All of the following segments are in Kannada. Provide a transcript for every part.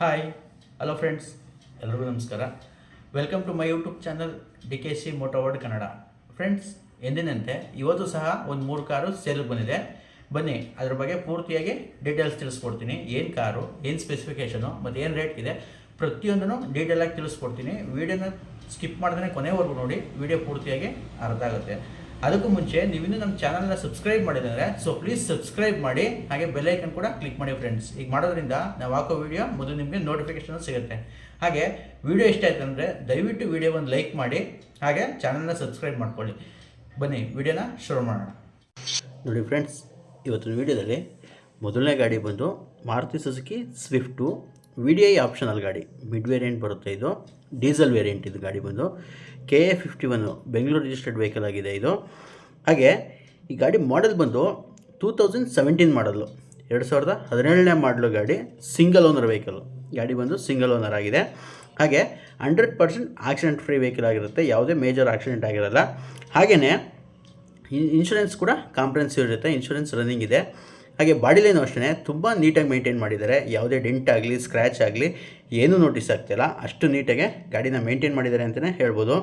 ಹಾಯ್ ಹಲೋ ಫ್ರೆಂಡ್ಸ್ ಎಲ್ರಿಗೂ ನಮಸ್ಕಾರ. Welcome to my YouTube channel D K C ಮೋಟೋವರ್ಡ್ Kannada friends ಎಂದಿನಂತೆ, ಇವತ್ತು ಸಹ ಒಂದು ಮೂರು ಕಾರು ಸೇಲ್ ಬಂದಿದೆ. ಬನ್ನಿ, ಅದ್ರ ಬಗ್ಗೆ ಪೂರ್ತಿಯಾಗಿ ಡೀಟೇಲ್ಸ್ ತಿಳಿಸ್ಕೊಡ್ತೀನಿ. ಏನು ಕಾರು, ಏನು ಸ್ಪೆಸಿಫಿಕೇಷನು ಮತ್ತು ಏನು ರೇಟ್ ಇದೆ, ಪ್ರತಿಯೊಂದನ್ನು ಡೀಟೇಲಾಗಿ ತಿಳಿಸ್ಕೊಡ್ತೀನಿ. ವೀಡಿಯೋನ ಸ್ಕಿಪ್ ಮಾಡಿದ್ರೆ ಕೊನೆವರೆಗೂ ನೋಡಿ. ವಿಡಿಯೋ ಪೂರ್ತಿಯಾಗಿ ಅರ್ಥ ಆಗುತ್ತೆ. ಅದಕ್ಕೂ ಮುಂಚೆ ನೀವಿನ್ನೂ ನಮ್ಮ ಚಾನಲ್ನ ಸಬ್ಸ್ಕ್ರೈಬ್ ಮಾಡಿದ್ರೆ ಸೊ ಪ್ಲೀಸ್ ಸಬ್ಸ್ಕ್ರೈಬ್ ಮಾಡಿ, ಹಾಗೆ ಬೆಲ್ ಐಕನ್ ಕೂಡ ಕ್ಲಿಕ್ ಮಾಡಿ ಫ್ರೆಂಡ್ಸ್ ಈಗ ಮಾಡೋದ್ರಿಂದ ನಾವು ಹಾಕೋ ವಿಡಿಯೋ ಮೊದಲು ನಿಮಗೆ ನೋಟಿಫಿಕೇಶನ್ ಸಿಗುತ್ತೆ. ಹಾಗೆ ವಿಡಿಯೋ ಇಷ್ಟ ಆಯ್ತು ಅಂದರೆ ದಯವಿಟ್ಟು ವಿಡಿಯೋ ಒಂದು ಲೈಕ್ ಮಾಡಿ, ಹಾಗೆ ಚಾನಲ್ನ ಸಬ್ಸ್ಕ್ರೈಬ್ ಮಾಡ್ಕೊಳ್ಳಿ. ಬನ್ನಿ ವಿಡಿಯೋನ ಶುರು ಮಾಡೋಣ. ನೋಡಿ ಫ್ರೆಂಡ್ಸ್ ಇವತ್ತಿನ ವಿಡಿಯೋದಲ್ಲಿ ಮೊದಲನೇ ಗಾಡಿ ಬಂದು Maruti Suzuki Swift V D I optional ಗಾಡಿ. ಮಿಡ್ ವೇರಿಯಂಟ್ ಬರುತ್ತೆ ಇದು. ಡೀಸೆಲ್ ವೇರಿಯಂಟ್ ಇದು ಗಾಡಿ ಬಂದು K A fifty one Bengaluru registered vehicle ಆಗಿದೆ ಇದು. ಹಾಗೆ ಈ ಗಾಡಿ ಮಾಡೆಲ್ ಬಂದು ಟೂ ತೌಸಂಡ್ ಸೆವೆಂಟೀನ್ ಮಾಡಲು ಎರಡು ಸಾವಿರದ ಹದಿನೇಳನೇ ಮಾಡಲು ಗಾಡಿ ಸಿಂಗಲ್ ಓನರ್ ವೆಹಿಕಲ್ ಗಾಡಿ ಬಂದು ಸಿಂಗಲ್ ಓನರ್ ಆಗಿದೆ. ಹಾಗೆ hundred percent accident free vehicle ಆಗಿರುತ್ತೆ, ಯಾವುದೇ ಮೇಜರ್ ಆಕ್ಸಿಡೆಂಟ್ ಆಗಿರಲ್ಲ. ಹಾಗೆಯೇ ಇನ್ಶೂರೆನ್ಸ್ ಕೂಡ ಕಾಂಪ್ರೆನ್ಸಿವ್ ಇರುತ್ತೆ ಇನ್ಶೂರೆನ್ಸ್ ರನ್ನಿಂಗ್ ಇದೆ. ಹಾಗೆ ಬಾಡಿ ಲೈನು ಅಷ್ಟೇ, ತುಂಬ ನೀಟಾಗಿ ಮೇಂಟೈನ್ ಮಾಡಿದ್ದಾರೆ. ಯಾವುದೇ ಡೆಂಟ್ ಆಗಲಿ ಸ್ಕ್ರ್ಯಾಚ್ ಆಗಲಿ, ಏನೂ ನೋಟಿಸ್ ಆಗ್ತಿಲ್ಲ. ಅಷ್ಟು ನೀಟಾಗೆ ಗಾಡಿನ ಮೇಂಟೈನ್ ಮಾಡಿದ್ದಾರೆ ಅಂತಲೇ ಹೇಳ್ಬೋದು.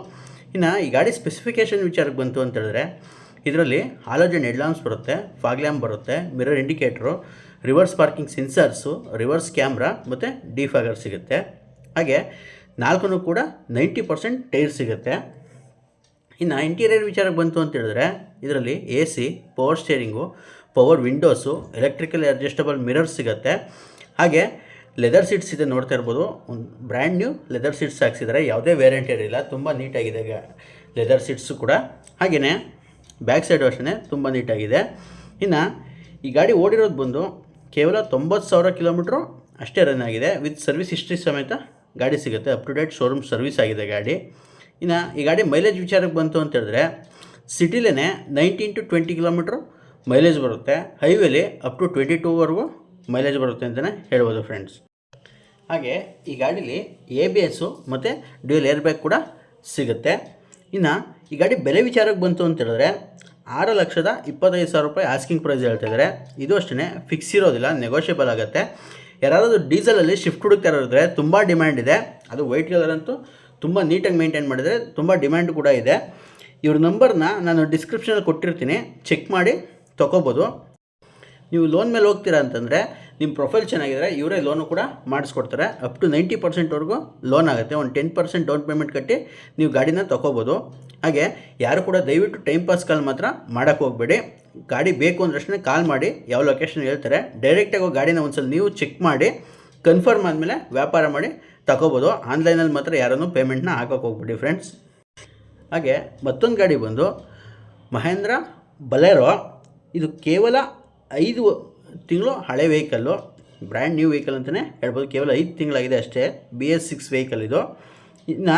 ಇನ್ನು ಈ ಗಾಡಿ ಸ್ಪೆಸಿಫಿಕೇಷನ್ ವಿಚಾರಕ್ಕೆ ಬಂತು ಅಂತ ಹೇಳಿದ್ರೆ, ಇದರಲ್ಲಿ ಹಾಲೋಜನ್ ಹೆಡ್ಲಾಂಪ್ಸ್ ಬರುತ್ತೆ ಫಾಗ್ ಲ್ಯಾಂಪ್ ಬರುತ್ತೆ mirror indicators reverse parking sensors reverse camera ಮತ್ತು ಡಿಫಾಗರ್ ಸಿಗುತ್ತೆ. ಹಾಗೆ ನಾಲ್ಕು ಕೂಡ ನೈಂಟಿ ಪರ್ಸೆಂಟ್ ಟೈರ್ ಸಿಗುತ್ತೆ. ಇನ್ನು ಇಂಟೀರಿಯರ್ ವಿಚಾರಕ್ಕೆ ಬಂತು ಅಂತ ಹೇಳಿದ್ರೆ, ಇದರಲ್ಲಿ A C power steering power windows electrical adjustable mirrors ಸಿಗುತ್ತೆ. ಹಾಗೆ ಲೆದರ್ ಸೀಟ್ಸ್ ಇದೆ ನೋಡ್ತಾ ಇರ್ಬೋದು. ಒಂದು ಬ್ರ್ಯಾಂಡ್ ನ್ಯೂ ಲೆದರ್ ಸೀಟ್ಸ್ ಹಾಕ್ಸಿದ್ದಾರೆ ಯಾವುದೇ ವೇರಿಯಂಟ್ ಇರಲಿಲ್ಲ ತುಂಬ ನೀಟಾಗಿದೆ ಲೆದರ್ ಸೀಟ್ಸು ಕೂಡ. ಹಾಗೆಯೇ ಬ್ಯಾಕ್ ಸೈಡ್ ವರ್ಷನೇ ತುಂಬ ನೀಟಾಗಿದೆ. ಇನ್ನು ಈ ಗಾಡಿ ಓಡಿರೋದು ಬಂದು ಕೇವಲ ತೊಂಬತ್ತು ಸಾವಿರ ಕಿಲೋಮೀಟ್ರು ಅಷ್ಟೇ ರನ್ ಆಗಿದೆ. ವಿತ್ ಸರ್ವಿಸ್ ಹಿಸ್ಟ್ರಿ ಸಮೇತ ಗಾಡಿ ಸಿಗುತ್ತೆ. Up to date showroom service ಆಗಿದೆ ಗಾಡಿ. ಇನ್ನು ಈ ಗಾಡಿ ಮೈಲೇಜ್ ವಿಚಾರಕ್ಕೆ ಬಂತು ಅಂತ ಹೇಳಿದ್ರೆ ಸಿಟಿಲೇ nineteen to twenty kilometre mileage ಬರುತ್ತೆ. ಹೈವೇಲಿ ಅಪ್ ಟು ಟ್ವೆಂಟಿ ಟೂವರೆಗೂ ಮೈಲೇಜ್ ಬರುತ್ತೆ ಅಂತಲೇ ಹೇಳ್ಬೋದು ಫ್ರೆಂಡ್ಸ್ ಹಾಗೆ ಈ ಗಾಡೀಲಿ ಎ ಬಿ ಎಸ್ಸು ಮತ್ತು ಡ್ಯೂಲ್ ಏರ್ ಬ್ಯಾಗ್ ಕೂಡ ಸಿಗುತ್ತೆ. ಇನ್ನು ಈ ಗಾಡಿ ಬೆಲೆ ವಿಚಾರಕ್ಕೆ ಬಂತು ಅಂತ ಹೇಳಿದ್ರೆ ಆರು ಲಕ್ಷದ ಇಪ್ಪತ್ತೈದು ಸಾವಿರ ರೂಪಾಯಿ ಆಸ್ಕಿಂಗ್ ಪ್ರೈಸ್ ಹೇಳ್ತಿದ್ದಾರೆ ಇದು ಅಷ್ಟೇ ಫಿಕ್ಸ್ ಇರೋದಿಲ್ಲ ನೆಗೋಷಿಯಬಲ್ ಆಗುತ್ತೆ. ಯಾರಾದರೂ ಡೀಸೆಲಲ್ಲಿ ಶಿಫ್ಟ್ ಹುಡುಕ್ತಾ ಇರೋದ್ರೆ ತುಂಬ ಡಿಮ್ಯಾಂಡ್ ಇದೆ. ಅದು ವೈಟ್ ಕಲರ್ ಅಂತೂ ತುಂಬ ನೀಟಾಗಿ ಮೇಂಟೈನ್ ಮಾಡಿದರೆ ತುಂಬ ಡಿಮ್ಯಾಂಡ್ ಕೂಡ ಇದೆ. ಇವ್ರ ನಂಬರ್ನ ನಾನು ಡಿಸ್ಕ್ರಿಪ್ಷನಲ್ಲಿ ಕೊಟ್ಟಿರ್ತೀನಿ. ಚೆಕ್ ಮಾಡಿ ತೊಗೋಬೋದು. ನೀವು ಲೋನ್ ಮೇಲೆ ಹೋಗ್ತೀರಾ ಅಂತಂದರೆ ನಿಮ್ಮ ಪ್ರೊಫೈಲ್ ಚೆನ್ನಾಗಿದ್ರೆ ಇವರೇ ಲೋನು ಕೂಡ ಮಾಡಿಸ್ಕೊಡ್ತಾರೆ. ಅಪ್ ಟು ನೈಂಟಿ ಪರ್ಸೆಂಟ್ವರೆಗೂ ಲೋನ್ ಆಗುತ್ತೆ. ಒಂದು ಟೆನ್ ಪರ್ಸೆಂಟ್ ಡೌನ್ ಪೇಮೆಂಟ್ ಕಟ್ಟಿ ನೀವು ಗಾಡಿನ ತೊಗೋಬೋದು. ಹಾಗೆ ಯಾರು ಕೂಡ ದಯವಿಟ್ಟು ಟೈಮ್ ಪಾಸ್ ಕಾಲ್ ಮಾತ್ರ ಮಾಡೋಕ್ಕೆ ಹೋಗಬೇಡಿ. ಗಾಡಿ ಬೇಕು ಅಂದ್ರಷ್ಟೇ ಕಾಲ್ ಮಾಡಿ ಯಾವ ಲೊಕೇಶನ್ ಹೇಳ್ತಾರೆ. ಡೈರೆಕ್ಟಾಗಿ ಗಾಡಿನ ಗಾಡಿನ ಒಂದ್ಸಲ ನೀವು ಚೆಕ್ ಮಾಡಿ ಕನ್ಫರ್ಮ್ ಆದಮೇಲೆ ವ್ಯಾಪಾರ ಮಾಡಿ ತಗೋಬೋದು. ಆನ್ಲೈನಲ್ಲಿ ಮಾತ್ರ ಯಾರನ್ನೂ ಪೇಮೆಂಟ್ನ ಹಾಕೋಕೆ ಹೋಗ್ಬಿಡಿ ಫ್ರೆಂಡ್ಸ್. ಹಾಗೆ ಮತ್ತೊಂದು ಗಾಡಿ ಬಂದು ಮಹೇಂದ್ರ ಬಲೇರೋ. ಇದು ಕೇವಲ ಐದು ತಿಂಗಳು ಹಳೆ ವೆಹಿಕಲ್ಲು, ಬ್ರ್ಯಾಂಡ್ ನ್ಯೂ ವೆಹಿಕಲ್ ಅಂತಲೇ ಹೇಳ್ಬೋದು. ಕೇವಲ ಐದು ತಿಂಗಳಾಗಿದೆ ಅಷ್ಟೇ, ಬಿ ಎಸ್ ಸಿಕ್ಸ್ ವೆಹಿಕಲ್ ಇದು. ಇನ್ನು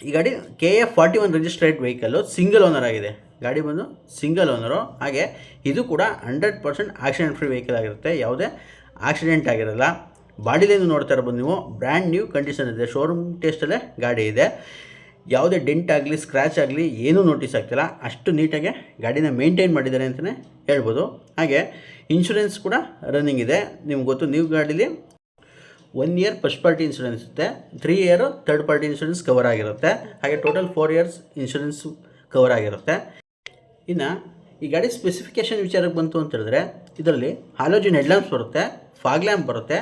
ಈ ಗಾಡಿ K A forty one registered vehicle, single owner ಆಗಿದೆ. ಗಾಡಿ ಬಂದು ಸಿಂಗಲ್ ಓನರು. ಹಾಗೆ ಇದು ಕೂಡ hundred percent accident free vehicle ಆಗಿರುತ್ತೆ. ಯಾವುದೇ ಆಕ್ಸಿಡೆಂಟ್ ಆಗಿರಲ್ಲ. ಬಾಡಿಲೇನು ನೋಡ್ತಾ ಇರ್ಬೋದು ನೀವು. ಬ್ರ್ಯಾಂಡ್ ನ್ಯೂ ಕಂಡೀಷನ್ ಇದೆ. ಶೋರೂಮ್ ಟೇಸ್ಟಲ್ಲೇ ಗಾಡಿ ಇದೆ. ಯಾವುದೇ ಡೆಂಟ್ ಆಗಲಿ ಸ್ಕ್ರ್ಯಾಚ್ ಆಗಲಿ, ಏನೂ ನೋಟಿಸ್ ಆಗ್ತಿಲ್ಲ. ಅಷ್ಟು ನೀಟಾಗಿ ಗಾಡಿನ ಮೇಂಟೈನ್ ಮಾಡಿದ್ದಾರೆ ಅಂತಲೇ ಹೇಳ್ಬೋದು. ಹಾಗೆ ಇನ್ಶೂರೆನ್ಸ್ ಕೂಡ ರನ್ನಿಂಗ್ ಇದೆ. ನಿಮ್ಗೆ ಗೊತ್ತು, ನೀವು ಗಾಡೀಲಿ one year first party insurance ಇರುತ್ತೆ. Three year third party insurance cover ಆಗಿರುತ್ತೆ. ಹಾಗೆ total four years insurance cover ಆಗಿರುತ್ತೆ. ಇನ್ನು ಈ ಗಾಡಿ ಸ್ಪೆಸಿಫಿಕೇಷನ್ ವಿಚಾರಕ್ಕೆ ಬಂತು ಅಂತ ಹೇಳಿದ್ರೆ, ಇದರಲ್ಲಿ ಹಾಲೋಜಿನ್ ಹೆಡ್ಲ್ಯಾಂಪ್ಸ್ ಬರುತ್ತೆ ಫಾಗ್ ಲ್ಯಾಂಪ್ ಬರುತ್ತೆ.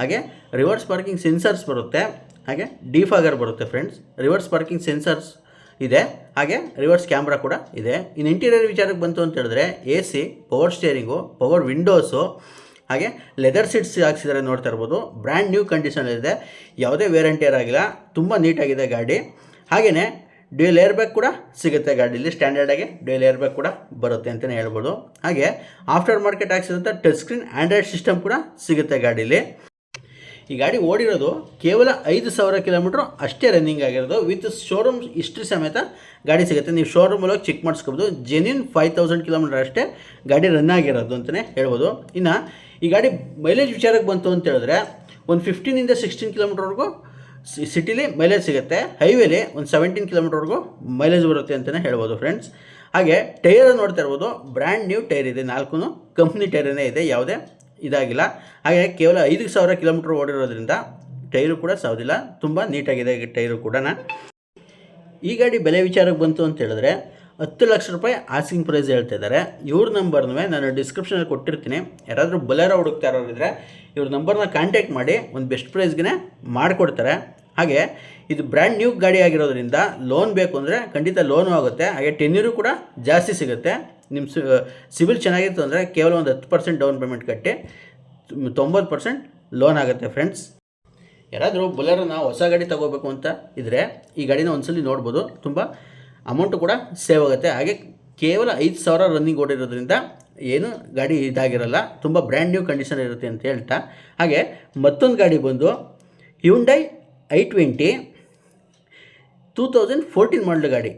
ಹಾಗೆ ರಿವರ್ಸ್ ಪಾರ್ಕಿಂಗ್ ಸೆನ್ಸರ್ಸ್ ಬರುತ್ತೆ. ಹಾಗೆ ಡಿಫಾಗರ್ ಬರುತ್ತೆ ಫ್ರೆಂಡ್ಸ್ ರಿವರ್ಸ್ ಪಾರ್ಕಿಂಗ್ ಸೆನ್ಸರ್ಸ್ ಇದೆ. ಹಾಗೆ ರಿವರ್ಸ್ ಕ್ಯಾಮ್ರಾ ಕೂಡ ಇದೆ. ಇನ್ನು ಇಂಟೀರಿಯರ್ ವಿಚಾರಕ್ಕೆ ಬಂತು ಅಂತ ಹೇಳಿದ್ರೆ A C power steering power windows ಹಾಗೆ ಲೆದರ್ ಸೀಟ್ಸ್ ಹಾಕ್ಸಿದ್ದಾರೆ ನೋಡ್ತಾ ಇರ್ಬೋದು. ಬ್ರ್ಯಾಂಡ್ ನ್ಯೂ ಕಂಡೀಷನಲ್ಲಿದೆ ಯಾವುದೇ ವೇರಂಟಿಯರ್ ಆಗಿಲ್ಲ. ತುಂಬ ನೀಟಾಗಿದೆ ಗಾಡಿ. ಹಾಗೆಯೇ ಡ್ಯೂಯಲ್ ಏರ್ ಬ್ಯಾಗ್ ಕೂಡ ಸಿಗುತ್ತೆ ಗಾಡೀಲಿ. ಸ್ಟ್ಯಾಂಡರ್ಡಾಗಿ ಡ್ಯೂಯಲ್ ಏರ್ ಬ್ಯಾಗ್ ಕೂಡ ಬರುತ್ತೆ ಅಂತಲೇ ಹೇಳ್ಬೋದು. ಹಾಗೆ ಆಫ್ಟರ್ ಮಾರ್ಕೆಟ್ ಹಾಕ್ಸಿದಂಥ ಟಚ್ ಸ್ಕ್ರೀನ್ ಆ್ಯಂಡ್ರಾಯ್ಡ್ ಸಿಸ್ಟಮ್ ಕೂಡ ಸಿಗುತ್ತೆ ಗಾಡೀಲಿ. ಈ ಗಾಡಿ ಓಡಿರೋದು ಕೇವಲ ಐದು ಸಾವಿರ ಕಿಲೋಮೀಟ್ರು ಅಷ್ಟೇ ರನ್ನಿಂಗ್ ಆಗಿರೋದು. ವಿತ್ ಶೋರೂಮ್ ಹಿಸ್ಟ್ರಿ ಸಮೇತ ಗಾಡಿ ಸಿಗುತ್ತೆ. ನೀವು ಶೋರೂಮ್ ಒಳಗೆ ಚೆಕ್ ಮಾಡಿಸ್ಕೋಬೋದು. ಜೆನ್ಯೂನ್ ಫೈವ್ ತೌಸಂಡ್ ಕಿಲೋಮೀಟರ್ ಅಷ್ಟೇ ಗಾಡಿ ರನ್ ಆಗಿರೋದು ಅಂತಲೇ ಹೇಳ್ಬೋದು. ಇನ್ನು ಈ ಗಾಡಿ ಮೈಲೇಜ್ ವಿಚಾರಕ್ಕೆ ಬಂತು ಅಂತ ಹೇಳಿದ್ರೆ ಒಂದು ಫಿಫ್ಟೀನಿಂದ ಸಿಕ್ಸ್ಟೀನ್ ಕಿಲೋಮೀಟ್ರ್ವರೆಗೂ ಸಿಟಿಲಿ ಮೈಲೇಜ್ ಸಿಗುತ್ತೆ. ಹೈವೇಲಿ ಒಂದು ಸೆವೆಂಟೀನ್ ಕಿಲೋಮೀಟ್ರ್ವರೆಗೂ ಮೈಲೇಜ್ ಬರುತ್ತೆ ಅಂತಲೇ ಹೇಳ್ಬೋದು ಫ್ರೆಂಡ್ಸ್ ಹಾಗೆ ಟೈರ್ ನೋಡ್ತಾ ಇರ್ಬೋದು. ಬ್ರ್ಯಾಂಡ್ ನ್ಯೂ ಟೈರ್ ಇದೆ. ನಾಲ್ಕು ಕಂಪ್ನಿ ಟೈರೇ ಇದೆ. ಯಾವುದೇ ಇದಾಗಿಲ್ಲ. ಹಾಗೆ ಕೇವಲ ಐದು ಸಾವಿರ ಕಿಲೋಮೀಟ್ರ್ ಓಡಿರೋದ್ರಿಂದ ಟೈರು ಕೂಡ ಸೌದಿಲ್ಲ ತುಂಬ ನೀಟಾಗಿದೆ ಈ ಟೈರು ಕೂಡ. ಈ ಗಾಡಿ ಬೆಲೆ ವಿಚಾರಕ್ಕೆ ಬಂತು ಅಂತ ಹೇಳಿದ್ರೆ ಹತ್ತು ಲಕ್ಷ ರೂಪಾಯಿ ಆಸ್ಕಿಂಗ್ ಪ್ರೈಸ್ ಹೇಳ್ತಾ ಇದ್ದಾರೆ. ಇವ್ರ ನಂಬರ್ನೂ ನಾನು ಡಿಸ್ಕ್ರಿಪ್ಷನಲ್ಲಿ ಕೊಟ್ಟಿರ್ತೀನಿ. ಯಾರಾದರೂ ಬಲೇರೋ ಹುಡುಕ್ತಾ ಇರೋರಿದ್ರೆ ಇವ್ರ ನಂಬರ್ನ ಕಾಂಟ್ಯಾಕ್ಟ್ ಮಾಡಿ, ಒಂದು ಬೆಸ್ಟ್ ಪ್ರೈಸ್ಗೆ ಮಾಡಿಕೊಡ್ತಾರೆ. ಹಾಗೆ ಇದು ಬ್ರ್ಯಾಂಡ್ ನ್ಯೂ ಗಾಡಿ ಆಗಿರೋದ್ರಿಂದ ಲೋನ್ ಬೇಕು ಅಂದರೆ ಖಂಡಿತ ಲೋನು ಆಗುತ್ತೆ. ಹಾಗೆ ಟೆನ್ಯೂರು ಕೂಡ ಜಾಸ್ತಿ ಸಿಗುತ್ತೆ. ನಿಮ್ಮ ಸಿವಿಲ್ ಚೆನ್ನಾಗಿತ್ತು ಅಂದರೆ ಕೇವಲ ಒಂದು ಹತ್ತು ಪರ್ಸೆಂಟ್ ಡೌನ್ ಪೇಮೆಂಟ್ ಕಟ್ಟಿ ತೊಂಬತ್ತು ಪರ್ಸೆಂಟ್ ಲೋನ್ ಆಗುತ್ತೆ ಫ್ರೆಂಡ್ಸ್ ಯಾರಾದರೂ ಬೊಲೆರೋನ ಹೊಸ ಗಾಡಿ ತಗೋಬೇಕು ಅಂತ ಇದ್ದರೆ ಈ ಗಾಡಿನ ಒಂದ್ಸಲಿ ನೋಡ್ಬೋದು. ತುಂಬ ಅಮೌಂಟು ಕೂಡ ಸೇವ್ ಆಗುತ್ತೆ. ಹಾಗೆ ಕೇವಲ ಐದು ಸಾವಿರ ರನ್ನಿಂಗ್ ಓಡಿರೋದ್ರಿಂದ ಏನು ಗಾಡಿ ಇದಾಗಿರಲ್ಲ, ತುಂಬ ಬ್ರ್ಯಾಂಡ್ ನ್ಯೂ ಕಂಡೀಷನ್ ಇರುತ್ತೆ ಅಂತ ಹೇಳ್ತಾ. ಹಾಗೆ ಮತ್ತೊಂದು ಗಾಡಿ ಬಂದು Hyundai i twenty two thousand fourteen model ಗಾಡಿ.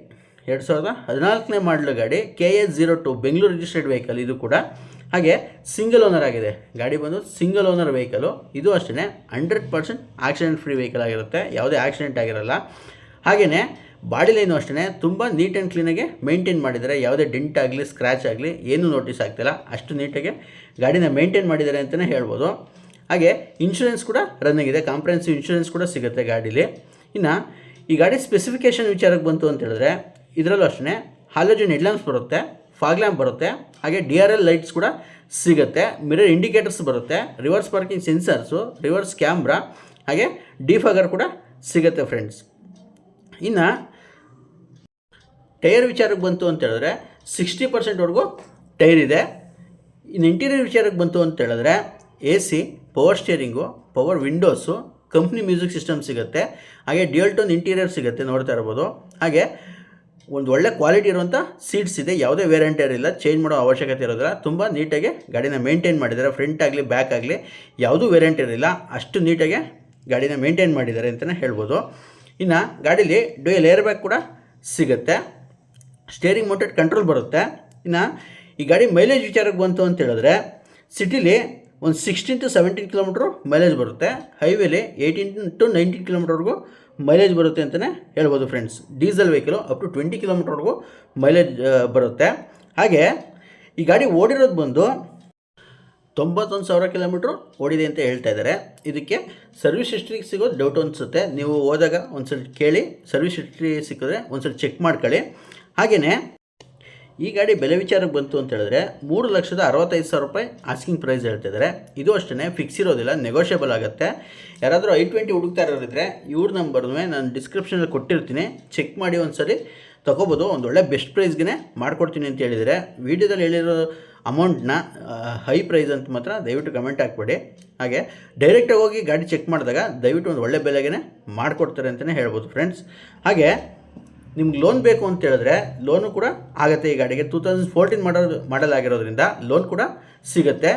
ಎರಡು ಸಾವಿರದ ಹದಿನಾಲ್ಕನೇ ಮಾಡಲ್ ಗಾಡಿ K S zero two Bengaluru registered vehicle ಇದು ಕೂಡ ಹಾಗೆ ಸಿಂಗಲ್ ಓನರ್ ಆಗಿದೆ. ಗಾಡಿ ಬಂದು ಸಿಂಗಲ್ ಓನರ್ ವೆಹಿಕಲು ಇದು ಅಷ್ಟೇ hundred percent accident free vehicle ಆಗಿರುತ್ತೆ. ಯಾವುದೇ ಆಕ್ಸಿಡೆಂಟ್ ಆಗಿರಲ್ಲ. ಹಾಗೆಯೇ ಬಾಡಿ ಲೈನು ಅಷ್ಟೇ ತುಂಬ ನೀಟ್ ಆ್ಯಂಡ್ ಕ್ಲೀನಾಗೆ ಮೇಂಟೈನ್ ಮಾಡಿದ್ದಾರೆ. ಯಾವುದೇ ಡೆಂಟ್ ಆಗಲಿ ಸ್ಕ್ರ್ಯಾಚ್ ಆಗಲಿ, ಏನೂ ನೋಟಿಸ್ ಆಗ್ತಿಲ್ಲ. ಅಷ್ಟು ನೀಟಾಗಿ ಗಾಡಿನ ಮೇಂಟೈನ್ ಮಾಡಿದ್ದಾರೆ ಅಂತಲೇ ಹೇಳ್ಬೋದು. ಹಾಗೆ ಇನ್ಶೂರೆನ್ಸ್ ಕೂಡ ರನ್ನಿಂಗ್ ಇದೆ ಕಾಂಪ್ರಹೆನ್ಸಿವ್ ಇನ್ಶೂರೆನ್ಸ್ ಕೂಡ ಸಿಗುತ್ತೆ ಗಾಡೀಲಿ. ಇನ್ನು ಈ ಗಾಡಿ ಸ್ಪೆಸಿಫಿಕೇಷನ್ ವಿಚಾರಕ್ಕೆ ಬಂತು ಅಂತ ಹೇಳಿದ್ರೆ, ಇದರಲ್ಲೂ ಅಷ್ಟೇ ಹಾಲೋಜನ್ ಹೆಡ್ಲ್ಯಾಂಪ್ಸ್ ಬರುತ್ತೆ ಫಾಗ್ ಲ್ಯಾಂಪ್ ಬರುತ್ತೆ, ಹಾಗೆ ಡಿ ಆರ್ ಎಲ್ ಲೈಟ್ಸ್ ಕೂಡ ಸಿಗುತ್ತೆ ಮಿರರ್ ಇಂಡಿಕೇಟರ್ಸ್ ಬರುತ್ತೆ reverse parking sensors reverse camera ಹಾಗೆ ಡಿಫಾಗರ್ ಕೂಡ ಸಿಗುತ್ತೆ ಫ್ರೆಂಡ್ಸ್ ಇನ್ನು, ಟೈರ್ ವಿಚಾರಕ್ಕೆ ಬಂತು ಅಂತ ಹೇಳಿದ್ರೆ ಸಿಕ್ಸ್ಟಿ ಪರ್ಸೆಂಟ್ವರೆಗೂ ಟೈರ್ ಇದೆ. ಇನ್ನು ಇಂಟೀರಿಯರ್ ವಿಚಾರಕ್ಕೆ ಬಂತು ಅಂತ ಹೇಳಿದ್ರೆ A C power steering power windows company music system ಸಿಗುತ್ತೆ, ಹಾಗೆ ಡ್ಯೂಯಲ್ ಟೋನ್ ಇಂಟೀರಿಯರ್ ಸಿಗುತ್ತೆ, ನೋಡ್ತಾ ಇರ್ಬೋದು. ಹಾಗೆ ಒಂದು ಒಳ್ಳೆ ಕ್ವಾಲಿಟಿ ಇರುವಂಥ ಸೀಟ್ಸ್ ಇದೆ, ಯಾವುದೇ ವ್ಯಾರಂಟಿ ಇಲ್ಲ ಚೇಂಜ್ ಮಾಡೋ ಅವಶ್ಯಕತೆ ಇರೋದಿಲ್ಲ. ತುಂಬ ನೀಟಾಗಿ ಗಾಡಿನ ಮೇಂಟೈನ್ ಮಾಡಿದ್ದಾರೆ ಫ್ರಂಟ್ ಆಗಲಿ ಬ್ಯಾಕ್ ಆಗಲಿ, ಯಾವುದೂ ವೇರಿಯಂಟ್ ಇರಲಿಲ್ಲ ಅಷ್ಟು ನೀಟಾಗಿ ಗಾಡಿನ ಮೇಂಟೈನ್ ಮಾಡಿದ್ದಾರೆ ಅಂತಲೇ ಹೇಳ್ಬೋದು. ಇನ್ನು ಗಾಡೀಲಿ ಡ್ಯೂಯಲ್ ಏರ್ ಬ್ಯಾಗ್ ಕೂಡ ಸಿಗುತ್ತೆ. ಸ್ಟೇರಿಂಗ್ ಮೌಂಟೆಡ್ ಕಂಟ್ರೋಲ್ ಬರುತ್ತೆ. ಇನ್ನು ಈ ಗಾಡಿ ಮೈಲೇಜ್ ವಿಚಾರಕ್ಕೆ ಬಂತು ಅಂತ ಹೇಳಿದ್ರೆ ಸಿಟಿಲಿ ಒಂದು sixteen to seventeen kilometre mileage ಬರುತ್ತೆ. ಹೈವೇಲಿ ಏಯ್ಟೀನ್ ಟು ನೈನ್ಟೀನ್ ಕಿಲೋಮೀಟ್ರ್ವರೆಗೂ ಮೈಲೇಜ್ ಬರುತ್ತೆ ಅಂತಲೇ ಹೇಳ್ಬೋದು friends diesel vehicle up to twenty ಕಿಲೋಮೀಟ್ರ್ವರೆಗೂ mileage ಬರುತ್ತೆ. ಹಾಗೆ ಈ ಗಾಡಿ ಓಡಿರೋದು ಬಂದು ತೊಂಬತ್ತೊಂದು ಸಾವಿರ ಕಿಲೋಮೀಟ್ರು ಓಡಿದೆ ಅಂತ ಹೇಳ್ತಾ ಇದ್ದಾರೆ. ಇದಕ್ಕೆ ಸರ್ವಿಸ್ ಹಿಸ್ಟ್ರಿ ಸಿಗೋದು ಡೌಟ್ ಅನಿಸುತ್ತೆ. ನೀವು ಹೋದಾಗ ಒಂದು ಸಲ ಕೇಳಿ ಸರ್ವಿಸ್ ಹಿಸ್ಟ್ರಿ ಸಿಕ್ಕಿದ್ರೆ ಒಂದು ಸಲ ಚೆಕ್ ಮಾಡ್ಕೊಳ್ಳಿ. ಹಾಗೆಯೇ ಈ ಗಾಡಿ ಬೆಲೆ ವಿಚಾರಕ್ಕೆ ಬಂತು ಅಂತ ಹೇಳಿದ್ರೆ ಮೂರು ಲಕ್ಷದ ಅರವತ್ತೈದು ಸಾವಿರ ರೂಪಾಯಿ ಆಸ್ಕಿಂಗ್ ಪ್ರೈಸ್ ಹೇಳ್ತಿದ್ದಾರೆ ಇದು ಅಷ್ಟೇ ಫಿಕ್ಸ್ ಇರೋದಿಲ್ಲ ನೆಗೋಷಿಯಬಲ್ ಆಗುತ್ತೆ. ಯಾರಾದರೂ ಐ ಟ್ವೆಂಟಿ ಹುಡುಕ್ತಾ ಇರೋರಿದ್ರೆ ಇವ್ರ ನಂಬರ್ನೇ ನಾನು ಡಿಸ್ಕ್ರಿಪ್ಷನಲ್ಲಿ ಕೊಟ್ಟಿರ್ತೀನಿ. ಚೆಕ್ ಮಾಡಿ ಒಂದ್ಸರಿ ತೊಗೋಬೋದು ಒಂದೊಳ್ಳೆ ಒಳ್ಳೆ ಬೆಸ್ಟ್ ಪ್ರೈಸ್ಗೆ ಮಾಡಿಕೊಡ್ತೀನಿ ಅಂತ ಹೇಳಿದರೆ. ವೀಡಿಯೋದಲ್ಲಿ ಹೇಳಿರೋ ಅಮೌಂಟ್ನ ಹೈ ಪ್ರೈಸ್ ಅಂತ ಮಾತ್ರ ದಯವಿಟ್ಟು ಕಮೆಂಟ್ ಹಾಕ್ಬೇಡಿ. ಹಾಗೆ ಡೈರೆಕ್ಟಾಗಿ ಹೋಗಿ ಗಾಡಿ ಚೆಕ್ ಮಾಡಿದಾಗ ದಯವಿಟ್ಟು ಒಂದು ಒಳ್ಳೆ ಬೆಲೆಗೆ ಮಾಡಿಕೊಡ್ತಾರೆ ಅಂತಲೇ ಹೇಳ್ಬೋದು ಫ್ರೆಂಡ್ಸ್ ಹಾಗೆ ನಿಮ್ಗೆ ಲೋನ್ ಬೇಕು ಅಂತ ಹೇಳಿದ್ರೆ ಲೋನು ಕೂಡ ಆಗುತ್ತೆ. ಈ ಗಾಡಿಗೆ two thousand fourteen model model ಆಗಿರೋದ್ರಿಂದ ಲೋನ್ ಕೂಡ ಸಿಗುತ್ತೆ.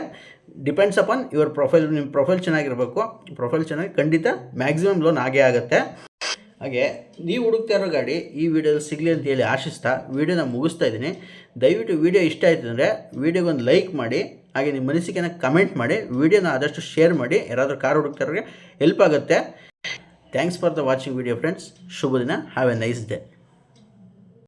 ಡಿಪೆಂಡ್ಸ್ ಅಪಾನ್ ಯುವರ್ ಪ್ರೊಫೈಲ್ ನಿಮ್ಮ ಪ್ರೊಫೈಲ್ ಚೆನ್ನಾಗಿರಬೇಕು. ಪ್ರೊಫೈಲ್ ಚೆನ್ನಾಗಿ ಖಂಡಿತ ಮ್ಯಾಕ್ಸಿಮಮ್ ಲೋನ್ ಆಗೇ ಆಗುತ್ತೆ. ಹಾಗೆ, ನೀವು ಹುಡುಕ್ತಾ ಇರೋ ಗಾಡಿ ಈ ವಿಡಿಯೋದಲ್ಲಿ ಸಿಗಲಿ ಅಂತ ಹೇಳಿ ಆಶಿಸ್ತಾ ವೀಡಿಯೋನ ಮುಗಿಸ್ತಾ ಇದ್ದೀನಿ. ದಯವಿಟ್ಟು ವಿಡಿಯೋ ಇಷ್ಟ ಆಯಿತು ಅಂದರೆ ವಿಡಿಯೋಗೆ ಒಂದು ಲೈಕ್ ಮಾಡಿ, ಹಾಗೆ ನಿಮ್ಮ ಮನಸ್ಸಿಗೆ ಕಮೆಂಟ್ ಮಾಡಿ ವೀಡಿಯೋನ ಆದಷ್ಟು ಶೇರ್ ಮಾಡಿ, ಯಾರಾದರೂ ಕಾರ್ ಹುಡುಕ್ತಾರೋರಿಗೆ ಹೆಲ್ಪ್ ಆಗುತ್ತೆ. Thanks for the watching video friends ಶುಭ ದಿನ ಹ್ಯಾವ್ ಎ ನೈಸ್ ಡೇ